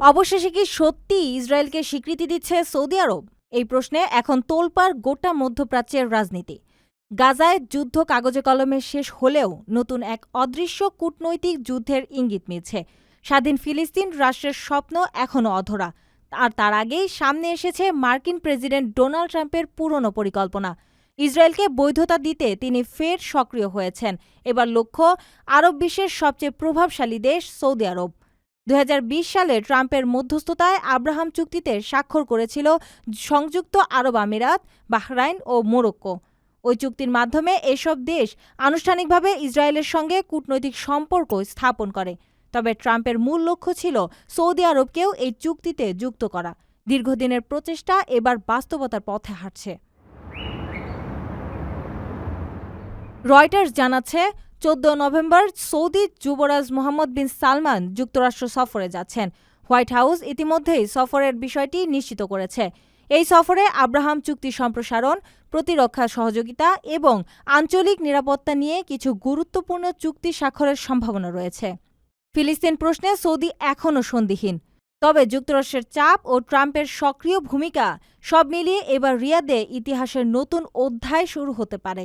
অবশেষে কি সত্যি ইসরায়েলকে স্বীকৃতি দিচ্ছে সৌদি আরব? এই প্রশ্নে এখন তোলপাড় গোটা মধ্যপ্রাচ্যের রাজনীতি। গাজায় যুদ্ধ কাগজে কলমে শেষ হলেও নতুন এক অদৃশ্য কূটনৈতিক যুদ্ধের ইঙ্গিত মিলছে। স্বাধীন ফিলিস্তিন রাষ্ট্রের স্বপ্ন এখনও অধরা। আর তার আগেই সামনে এসেছে মার্কিন প্রেসিডেন্ট ডোনাল্ড ট্রাম্পের পুরনো পরিকল্পনা। ইসরায়েলকে বৈধতা দিতে তিনি ফের সক্রিয় হয়েছেন। এবার লক্ষ্য, আরব বিশ্বের সবচেয়ে প্রভাবশালী দেশ সৌদি আরব। দু হাজার বিশ সালে ট্রাম্পের মধ্যস্থতায় আব্রাহাম চুক্তিতে স্বাক্ষর করেছিল সংযুক্ত আরব আমিরাত, বাহরাইন ও মোরক্কো। ওই চুক্তির মাধ্যমে এসব দেশ আনুষ্ঠানিকভাবে ইসরায়েলের সঙ্গে কূটনৈতিক সম্পর্ক স্থাপন করে। তবে ট্রাম্পের মূল লক্ষ্য ছিল সৌদি আরবকেও এই চুক্তিতে যুক্ত করা। দীর্ঘদিনের প্রচেষ্টা এবার বাস্তবতার পথে হাঁটছে। রয়টার্স জানাচ্ছে চোদ্দ নভেম্বর সৌদি যুবরাজ মোহাম্মদ বিন সালমান যুক্তরাষ্ট্র সফরে যাচ্ছেন। হোয়াইট হাউস ইতিমধ্যেই সফরের বিষয়টি নিশ্চিত করেছে। এই সফরে আব্রাহাম চুক্তি সম্প্রসারণ, প্রতিরক্ষা সহযোগিতা এবং আঞ্চলিক নিরাপত্তা নিয়ে কিছু গুরুত্বপূর্ণ চুক্তি স্বাক্ষরের সম্ভাবনা রয়েছে। ফিলিস্তিন প্রশ্নে সৌদি এখনও সন্দিহীন। তবে যুক্তরাষ্ট্রের চাপ ও ট্রাম্পের সক্রিয় ভূমিকা সব মিলিয়ে এবার রিয়াদে ইতিহাসের নতুন অধ্যায় শুরু হতে পারে।